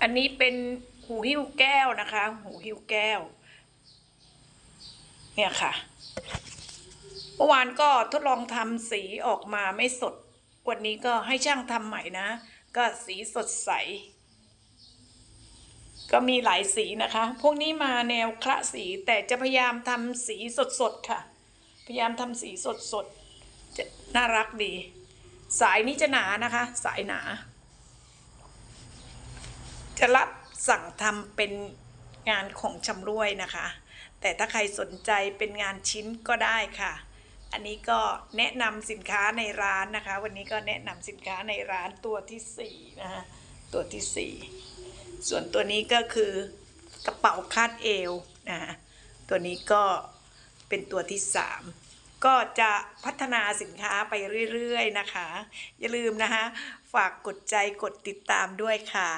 อันนี้เป็นหูหิ้วแก้วนะคะ หูหิ้วแก้ว เนี่ยค่ะเมื่อวานก็ทดลองทำสีออกมาไม่สด วันนี้ก็ให้ช่างทำใหม่นะ ก็สีสดใส ก็มีหลายสีนะคะ พวกนี้มาแนวคละสีแต่จะพยายามทำสีสดๆค่ะ พยายามทำสีสดๆน่ารักดี สายนี้จะหนานะคะ สายหนา จะรับสั่งทำเป็นงานของชำร่วยนะคะ แต่ถ้าใครสนใจเป็นงานชิ้นก็ได้ค่ะ อันนี้ก็แนะนำสินค้าในร้านนะคะ วันนี้ก็แนะนำสินค้าในร้านตัวที่สี่นะคะตัวที่สี่ส่วนตัวนี้ก็คือกระเป๋าคาดเอวนะคะตัวนี้ก็เป็นตัวที่สามก็จะพัฒนาสินค้าไปเรื่อย ๆ นะคะ อย่าลืมนะคะ ฝากกดใจกดติดตามด้วยค่ะ